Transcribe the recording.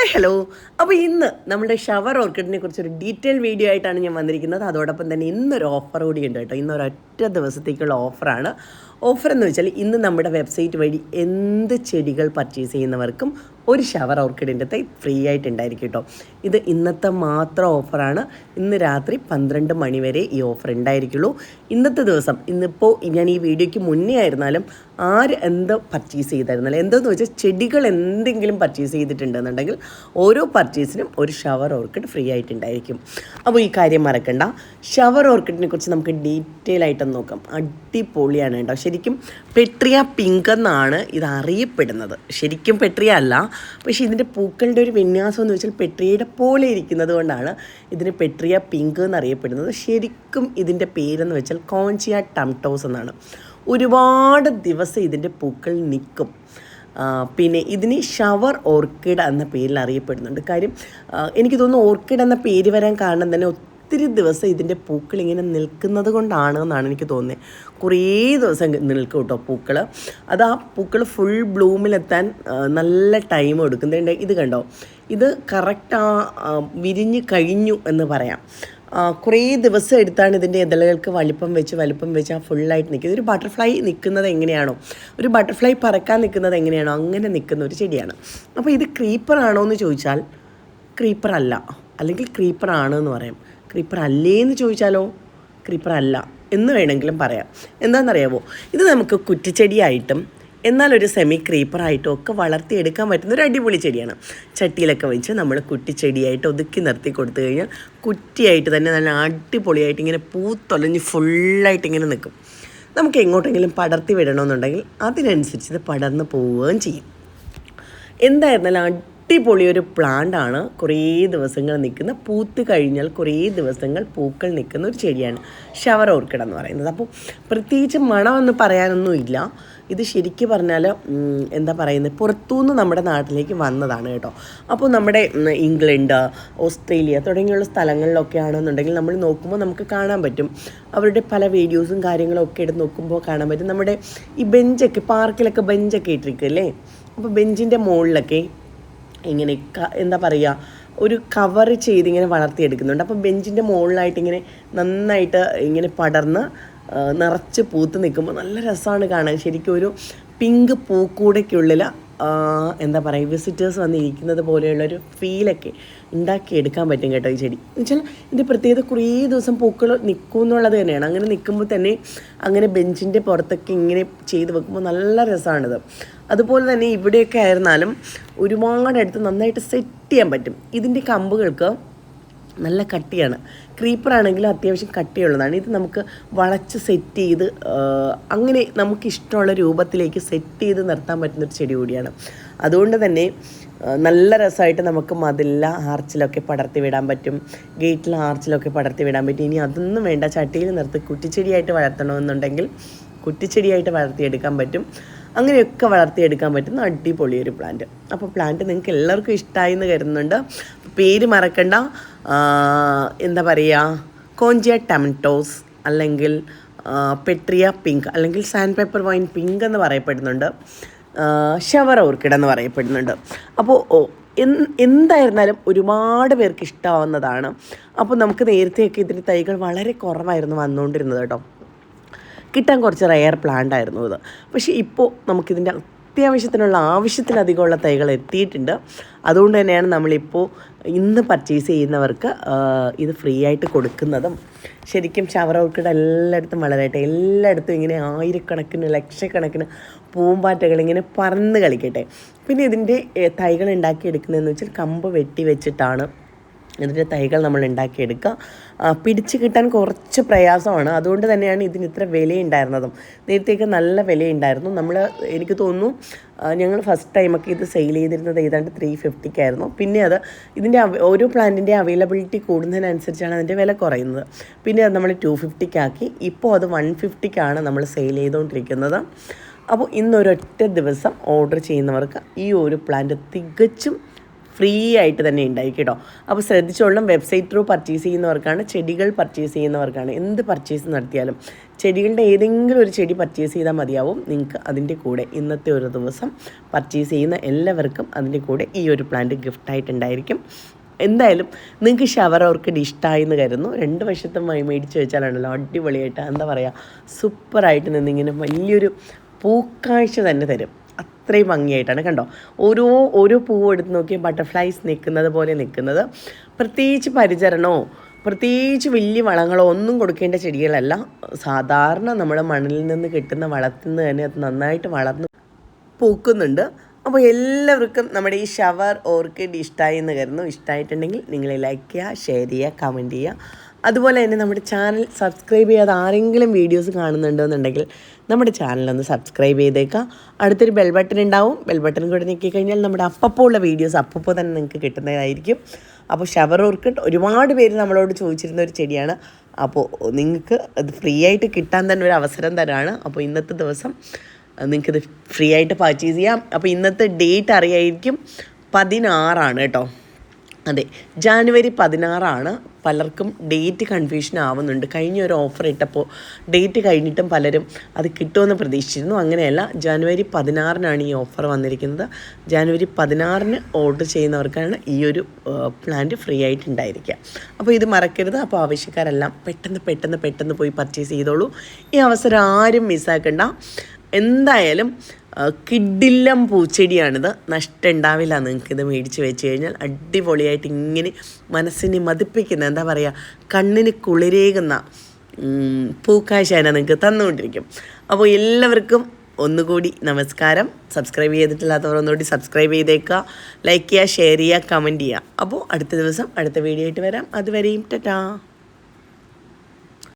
Hi hello അപ്പോൾ ഇന്ന് നമ്മുടെ ഷവർ ഓർക്കിഡിനെ കുറിച്ചൊരു ഡീറ്റെയിൽ വീഡിയോ ആയിട്ടാണ് ഞാൻ വന്നിരിക്കുന്നത്. അതോടൊപ്പം തന്നെ ഇന്നൊരു ഓഫർ കൂടി ഉണ്ട് കേട്ടോ. ഇന്നൊരൊറ്റ ദിവസത്തേക്കുള്ള ഓഫറാണ് ഓഫർ എന്ന് വെച്ചാൽ ഇന്ന് നമ്മുടെ വെബ്സൈറ്റ് വഴി എന്ത് ചെടികൾ പർച്ചേസ് ചെയ്യുന്നവർക്കും ഒരു ഷവർ ഓർക്കിഡിന്റെ തൈ ഫ്രീ ആയിട്ടുണ്ടായിരിക്കും കേട്ടോ ഇത് ഇന്നത്തെ മാത്രം ഓഫറാണ് ഇന്ന് രാത്രി പന്ത്രണ്ട് മണി വരെ ഈ ഓഫർ ഉണ്ടായിരിക്കുള്ളൂ. ഇന്നത്തെ ദിവസം ഇന്നിപ്പോൾ ഞാൻ ഈ വീഡിയോയ്ക്ക് മുന്നേ ആയിരുന്നാലും ആര് എന്ത് പർച്ചേസ് ചെയ്തായിരുന്നാലും എന്തെന്ന് വെച്ചാൽ ചെടികൾ എന്തെങ്കിലും പർച്ചേസ് ചെയ്തിട്ടുണ്ടെന്നുണ്ടെങ്കിൽ ഓരോ പർച്ചേസിനും ഒരു ഷവർ ഓർക്കിഡ് ഫ്രീ ആയിട്ടുണ്ടായിരിക്കും. അപ്പോൾ ഈ കാര്യം മറക്കണ്ട. ഷവർ ഓർക്കിഡിനെ കുറിച്ച് നമുക്ക് ഡീറ്റെയിൽ ആയിട്ടൊന്ന് നോക്കാം. അടിപൊളിയാണ് കേട്ടോ ശരിക്കും പെട്രിയ പിങ്ക് എന്നാണ് ഇത് അറിയപ്പെടുന്നത്. ശരിക്കും പെട്രിയ അല്ല. പക്ഷേ ഇതിന്റെ പൂക്കളുടെ ഒരു വിന്യാസം എന്ന് വെച്ചാൽ പെട്രിയയുടെ പോലെ ഇരിക്കുന്നത് കൊണ്ടാണ് ഇതിന് പെട്രിയ പിങ്ക് എന്നറിയപ്പെടുന്നത്. ശരിക്കും ഇതിന്റെ പേരെന്ന് വെച്ചാൽ കോഞ്ചിയ ടംടോസ് എന്നാണ്. ഒരുപാട് ദിവസം ഇതിന്റെ പൂക്കൾ നിൽക്കും. പിന്നെ ഇതിന് ഷവർ ഓർക്കിഡ് എന്ന പേരിൽ അറിയപ്പെടുന്നുണ്ട്. കാര്യം എനിക്ക് തോന്നുന്നു ഓർക്കിഡ് എന്ന പേര് വരാൻ കാരണം തന്നെ ഒത്തിരി ദിവസം ഇതിന്റെ പൂക്കൾ ഇങ്ങനെ നിൽക്കുന്നത് കൊണ്ടാണ് എന്നാണ് എനിക്ക് തോന്നുന്നത് കുറേ ദിവസം നിൽക്കും കേട്ടോ പൂക്കൾ അത് ആ പൂക്കൾ ഫുൾ ബ്ലൂമിലെത്താൻ നല്ല ടൈം എടുക്കുന്നുണ്ട് ഇത് കണ്ടോ? ഇത് കറക്റ്റ് ആ, വിരിഞ്ഞ് കഴിഞ്ഞു എന്ന് പറയാം. കുറേ ദിവസം എടുത്താണ് ഇതിന്റെ ഇതളുകൾക്ക് വലിപ്പം വെച്ച് വലിപ്പം വെച്ച് ആ ഫുള്ളായിട്ട് നിൽക്കുന്നത്. ഒരു ബട്ടർഫ്ലൈ നിൽക്കുന്നത് എങ്ങനെയാണോ? ഒരു ബട്ടർഫ്ലൈ പറക്കാൻ നിൽക്കുന്നത് എങ്ങനെയാണോ? അങ്ങനെ നിൽക്കുന്ന ഒരു ചെടിയാണ്. അപ്പോൾ ഇത് ക്രീപ്പറാണോ എന്ന് ചോദിച്ചാൽ ക്രീപ്പറല്ല അല്ലെങ്കിൽ ക്രീപ്പറാണ് എന്ന് പറയാം. ക്രീപ്പർ അല്ലേ എന്ന് ചോദിച്ചാലോ? ക്രീപ്പർ അല്ല എന്ന് വേണമെങ്കിലും പറയാം. എന്താണെന്നറിയാമോ ഇത് നമുക്ക് കുറ്റിച്ചെടിയായിട്ടും എന്നാൽ ഒരു സെമി ക്രീപ്പറായിട്ടും ഒക്കെ വളർത്തിയെടുക്കാൻ പറ്റുന്ന ഒരു അടിപൊളി ചെടിയാണ്. ചട്ടിയിലൊക്കെ വെച്ച് നമ്മൾ കുറ്റിച്ചെടിയായിട്ട് ഒതുക്കി നിർത്തി കൊടുത്തു കഴിഞ്ഞാൽ കുറ്റിയായിട്ട് തന്നെ നല്ല അടിപൊളിയായിട്ട് ഇങ്ങനെ പൂത്തൊലഞ്ഞ് ഫുള്ളായിട്ട് ഇങ്ങനെ നിൽക്കും. നമുക്ക് എങ്ങോട്ടെങ്കിലും പടർത്തി വിടണമെന്നുണ്ടെങ്കിൽ അതിനനുസരിച്ച് ഇത് പടർന്ന് പോവുകയും ചെയ്യും. എന്തായിരുന്നാലും അടിപൊളി ഒരു പ്ലാന്റ് ആണ്. കുറേ ദിവസങ്ങൾ നിൽക്കുന്ന പൂത്ത് കഴിഞ്ഞാൽ കുറേ ദിവസങ്ങൾ പൂക്കൾ നിൽക്കുന്ന ഒരു ചെടിയാണ് ഷവർ ഓർക്കിഡ് എന്ന് പറയുന്നത്. അപ്പോൾ പ്രത്യേകിച്ച് മണമെന്ന് പറയാനൊന്നുമില്ല ഇത് ശരിക്കും പറഞ്ഞാൽ എന്താ പറയുന്നത് പുറത്തുനിന്ന് നമ്മുടെ നാട്ടിലേക്ക് വന്നതാണ് കേട്ടോ. അപ്പോൾ നമ്മുടെ ഇംഗ്ലണ്ട് ഓസ്ട്രേലിയ തുടങ്ങിയുള്ള സ്ഥലങ്ങളിലൊക്കെ ആണെന്നുണ്ടെങ്കിൽ നമ്മൾ നോക്കുമ്പോൾ നമുക്ക് കാണാൻ പറ്റും. അവരുടെ പല വീഡിയോസും കാര്യങ്ങളും ഒക്കെ എടുത്ത് നോക്കുമ്പോൾ കാണാൻ പറ്റും. നമ്മുടെ ഈ ബെഞ്ചൊക്കെ പാർക്കിലൊക്കെ ബെഞ്ചൊക്കെ ഇട്ടിരിക്കില്ലേ അപ്പോൾ ബെഞ്ചിന്റെ മുകളിലൊക്കെ ഇങ്ങനെ എന്താ പറയുക ഒരു കവർ ചെയ്ത് ഇങ്ങനെ വളർത്തിയെടുക്കുന്നുണ്ട്. അപ്പോൾ ബെഞ്ചിന്റെ മുകളിലായിട്ട് ഇങ്ങനെ നന്നായിട്ട് ഇങ്ങനെ പടർന്ന് നിറച്ച് പൂത്ത് നിൽക്കുമ്പോൾ നല്ല രസമാണ് കാണാൻ. ശരിക്കും ഒരു പിങ്ക് പൂക്കൂടയ്ക്കുള്ളിൽ എന്താ പറയുക വിസിറ്റേഴ്സ് വന്നിരിക്കുന്നത് പോലെയുള്ളൊരു ഫീലൊക്കെ ഉണ്ടാക്കിയെടുക്കാൻ പറ്റും കേട്ടോ ഈ ചെടി. എന്ന് വെച്ചാൽ ഇതിന്റെ പ്രത്യേകത കുറേ ദിവസം പൂക്കൾ നിൽക്കും എന്നുള്ളത് തന്നെയാണ്. അങ്ങനെ നിൽക്കുമ്പോൾ തന്നെ അങ്ങനെ ബെഞ്ചിന്റെ പുറത്തൊക്കെ ഇങ്ങനെ ചെയ്ത് വെക്കുമ്പോൾ നല്ല രസമാണിത്. അതുപോലെ തന്നെ ഇവിടെയൊക്കെ ആയിരുന്നാലും ഒരുപാട് അടുത്ത് നന്നായിട്ട് സെറ്റ് ചെയ്യാൻ പറ്റും. ഇതിന്റെ കമ്പുകൾക്ക് നല്ല കട്ടിയാണ്. ക്രീപ്പർ ആണെങ്കിലും അത്യാവശ്യം കട്ടിയുള്ളതാണ്. ഇത് നമുക്ക് വളച്ച് സെറ്റ് ചെയ്ത് അങ്ങനെ നമുക്ക് ഇഷ്ടമുള്ള രൂപത്തിലേക്ക് സെറ്റ് ചെയ്ത് നിർത്താൻ പറ്റുന്നൊരു ചെടി കൂടിയാണ്. അതുകൊണ്ട് തന്നെ നല്ല രസമായിട്ട് നമുക്ക് മതിലില ആർച്ചിലൊക്കെ പടർത്തി വിടാൻ പറ്റും. ഗേറ്റിൽ ആർച്ചിലൊക്കെ പടർത്തി വിടാൻ പറ്റും. ഇനി അതൊന്നും വേണ്ട. ചട്ടിയിൽ നിർത്തി കുറ്റിച്ചെടിയായിട്ട് വളർത്തണമെന്നുണ്ടെങ്കിൽ കുറ്റിച്ചെടിയായിട്ട് വളർത്തിയെടുക്കാൻ പറ്റും. അങ്ങനെയൊക്കെ വളർത്തിയെടുക്കാൻ പറ്റുന്ന അടിപൊളിയൊരു പ്ലാന്റ് അപ്പോൾ പ്ലാന്റ് നിങ്ങൾക്ക് എല്ലാവർക്കും ഇഷ്ടമായി എന്ന് കരുതുന്നുണ്ട്. പേര് മറക്കണ്ട. എന്താ പറയുക കോഞ്ചിയ ടമറ്റോസ് അല്ലെങ്കിൽ പെട്രിയ പിങ്ക് അല്ലെങ്കിൽ സാൻഡ് പേപ്പർ വൈൻ പിങ്ക് എന്ന് പറയപ്പെടുന്നുണ്ട്. ഷവർ ഓർക്കിഡ് എന്ന് പറയപ്പെടുന്നുണ്ട്. അപ്പോൾ ഓ, എൻ എന്തായിരുന്നാലും ഒരുപാട് പേർക്ക് ഇഷ്ടമാവുന്നതാണ് അപ്പോൾ നമുക്ക് നേരത്തെയൊക്കെ ഇതിന്റെ തൈകൾ വളരെ കുറവായിരുന്നു വന്നുകൊണ്ടിരുന്നത് കേട്ടോ. കിട്ടാൻ കുറച്ച് റയർ പ്ലാന്റ് ആയിരുന്നു ഇത്. പക്ഷേ ഇപ്പോൾ നമുക്കിതിന്റെ അത്യാവശ്യത്തിനുള്ള ആവശ്യത്തിലധികമുള്ള തൈകൾ എത്തിയിട്ടുണ്ട്. അതുകൊണ്ട് തന്നെയാണ് നമ്മളിപ്പോൾ ഇന്ന് പർച്ചേസ് ചെയ്യുന്നവർക്ക് ഇത് ഫ്രീ ആയിട്ട് കൊടുക്കുന്നതും. ശരിക്കും ഷവർ ഓർക്കിഡ് എല്ലായിടത്തും വളരട്ടെ എല്ലായിടത്തും ഇങ്ങനെ ആയിരക്കണക്കിന് ലക്ഷക്കണക്കിന് പൂമ്പാറ്റകൾ ഇങ്ങനെ പറന്ന് കളിക്കട്ടെ. പിന്നെ ഇതിന്റെ തൈകൾ തൈകൾ ഉണ്ടാക്കിയെടുക്കുന്നതെന്ന് വെച്ചാൽ കമ്പ് വെട്ടി വെച്ചിട്ടാണ് ഇതിന്റെ തൈകൾ നമ്മൾ ഉണ്ടാക്കിയെടുക്കുക. പിടിച്ചു കിട്ടാൻ കുറച്ച് പ്രയാസമാണ്. അതുകൊണ്ട് തന്നെയാണ് ഇതിന് ഇത്ര വിലയുണ്ടായിരുന്നതും. നേരത്തേക്ക് നല്ല വിലയുണ്ടായിരുന്നു. നമ്മൾ എനിക്ക് തോന്നുന്നു ഞങ്ങൾ ഫസ്റ്റ് ടൈമൊക്കെ ഇത് സെയിൽ ചെയ്തിരുന്നത് ഏതാണ്ട് ത്രീ ഫിഫ്റ്റിക്കായിരുന്നു പിന്നെ അത് ഇതിന്റെ ഓരോ പ്ലാന്റിന്റെ അവൈലബിലിറ്റി കൂടുന്നതിനനുസരിച്ചാണ് അതിന്റെ വില കുറയുന്നത്. പിന്നെ അത് നമ്മൾ ടു ഫിഫ്റ്റിക്കാക്കി ഇപ്പോൾ അത് വൺ ഫിഫ്റ്റിക്കാണ് നമ്മൾ സെയിൽ ചെയ്തുകൊണ്ടിരിക്കുന്നത്. അപ്പോൾ ഇന്നൊരൊറ്റ ദിവസം ഓർഡർ ചെയ്യുന്നവർക്ക് ഈ ഒരു പ്ലാന്റ് തികച്ചും ഫ്രീ ആയിട്ട് തന്നെ ഉണ്ടായി കേട്ടോ. അപ്പോൾ ശ്രദ്ധിച്ചോളും വെബ്സൈറ്റ് ത്രൂ പർച്ചേസ് ചെയ്യുന്നവർക്കാണ് ചെടികൾ പർച്ചേസ് ചെയ്യുന്നവർക്കാണ് എന്ത് പർച്ചേസ് നടത്തിയാലും ചെടികളുടെ ഏതെങ്കിലും ഒരു ചെടി പർച്ചേസ് ചെയ്താൽ മതിയാവും. നിങ്ങൾക്ക് അതിന്റെ കൂടെ ഇന്നത്തെ ഒരു ദിവസം പർച്ചേസ് ചെയ്യുന്ന എല്ലാവർക്കും അതിന്റെ കൂടെ ഈ ഒരു പ്ലാന്റ് ഗിഫ്റ്റായിട്ടുണ്ടായിരിക്കും എന്തായാലും നിങ്ങൾക്ക് ഷവർ ഓർക്കിഡ് ഇഷ്ടമായി എന്ന് കരുതുന്നു. രണ്ട് വശത്തും മേടിച്ച് വെച്ചാലാണല്ലോ അടിപൊളിയായിട്ട് എന്താ പറയുക സൂപ്പറായിട്ട് നിന്നിങ്ങനെ വലിയൊരു പൂക്കാഴ്ച തന്നെ തരും. അത്രയും ഭംഗിയായിട്ടാണ് കണ്ടോ? ഓരോ ഓരോ പൂവ് എടുത്ത് നോക്കിയാൽ ബട്ടർഫ്ലൈസ് നിൽക്കുന്നത് പോലെ നിൽക്കുന്നത്. പ്രത്യേകിച്ച് പരിചരണമോ പ്രത്യേകിച്ച് വലിയ വളങ്ങളോ ഒന്നും കൊടുക്കേണ്ട ചെടികളല്ല. സാധാരണ നമ്മുടെ മണ്ണിൽ നിന്ന് കിട്ടുന്ന വളത്തിൽ നിന്ന് തന്നെ അത് നന്നായിട്ട് വളർന്ന് പൂക്കുന്നുണ്ട്. അപ്പോൾ എല്ലാവർക്കും നമ്മുടെ ഈ ഷവർ ഓർക്കിഡ് ഇഷ്ടമായി എന്ന് കരുതുന്നു. ഇഷ്ടമായിട്ടുണ്ടെങ്കിൽ നിങ്ങൾ ലൈക്ക് ചെയ്യുക ഷെയർ ചെയ്യുക കമന്റ് ചെയ്യുക. അതുപോലെ തന്നെ നമ്മുടെ ചാനൽ സബ്സ്ക്രൈബ് ചെയ്യാതെ ആരെങ്കിലും വീഡിയോസ് കാണുന്നുണ്ടെന്നുണ്ടെങ്കിൽ നമ്മുടെ ചാനലൊന്ന് സബ്സ്ക്രൈബ് ചെയ്തേക്കുക. അടുത്തൊരു ബെൽ ബട്ടൺ ഉണ്ടാവും. ബെൽ ബട്ടൺ കൂടെ കഴിഞ്ഞാൽ നമ്മുടെ അപ്പപ്പോൾ ഉള്ള വീഡിയോസ് അപ്പപ്പോൾ തന്നെ നിങ്ങൾക്ക് കിട്ടുന്നതായിരിക്കും. അപ്പോൾ ഷവർ ഓർക്കിഡ് ഒരുപാട് പേര് നമ്മളോട് ചോദിച്ചിരുന്ന ഒരു ചെടിയാണ്. അപ്പോൾ നിങ്ങൾക്ക് അത് ഫ്രീ ആയിട്ട് കിട്ടാൻ തന്നെ ഒരു അവസരം തരാണ്. അപ്പോൾ ഇന്നത്തെ ദിവസം നിങ്ങൾക്കിത് ഫ്രീ ആയിട്ട് പർച്ചേസ് ചെയ്യാം. അപ്പോൾ ഇന്നത്തെ ഡേറ്റ് അറിയായിരിക്കും പതിനാറാണ് കേട്ടോ. അതെ ജാനുവരി പതിനാറാണ് പലർക്കും ഡേറ്റ് കൺഫ്യൂഷൻ ആവുന്നുണ്ട്. കഴിഞ്ഞ ഒരു ഓഫർ ഇട്ടപ്പോൾ ഡേറ്റ് കഴിഞ്ഞിട്ടും പലരും അത് കിട്ടുമെന്ന് പ്രതീക്ഷിച്ചിരുന്നു. അങ്ങനെയല്ല ജാനുവരി പതിനാറിനാണ് ഈ ഓഫർ വന്നിരിക്കുന്നത്. ജാനുവരി പതിനാറിന് ഓർഡർ ചെയ്യുന്നവർക്കാണ് ഈ ഒരു പ്ലാന്റ് ഫ്രീ ആയിട്ട് ഉണ്ടായിരിക്കുക അപ്പോൾ ഇത് മറക്കരുത്. അപ്പോൾ ആവശ്യക്കാരെല്ലാം പെട്ടെന്ന് പെട്ടെന്ന് പെട്ടെന്ന് പോയി പർച്ചേസ് ചെയ്തോളൂ. ഈ അവസരം ആരും മിസ്സാക്കണ്ട എന്തായാലും കിഡില്ലം പൂച്ചെടിയാണിത്. നഷ്ടം ഉണ്ടാവില്ല ഇത് മേടിച്ച് വെച്ച് കഴിഞ്ഞാൽ. അടിപൊളിയായിട്ട് ഇങ്ങനെ മനസ്സിനെ മതിപ്പിക്കുന്ന എന്താ പറയുക കണ്ണിന് കുളിരേകുന്ന പൂക്കാഴ്ച നിങ്ങൾക്ക് തന്നുകൊണ്ടിരിക്കും. അപ്പോൾ എല്ലാവർക്കും ഒന്നുകൂടി നമസ്കാരം. സബ്സ്ക്രൈബ് ചെയ്തിട്ടില്ലാത്തവർ ഒന്നുകൂടി സബ്സ്ക്രൈബ് ചെയ്തേക്കുക. ലൈക്ക് ചെയ്യുക ഷെയർ ചെയ്യുക കമന്റ് ചെയ്യുക. അപ്പോൾ അടുത്ത ദിവസം അടുത്ത വീഡിയോ ആയിട്ട് വരാം. അതുവരെയും ടാറ്റാ.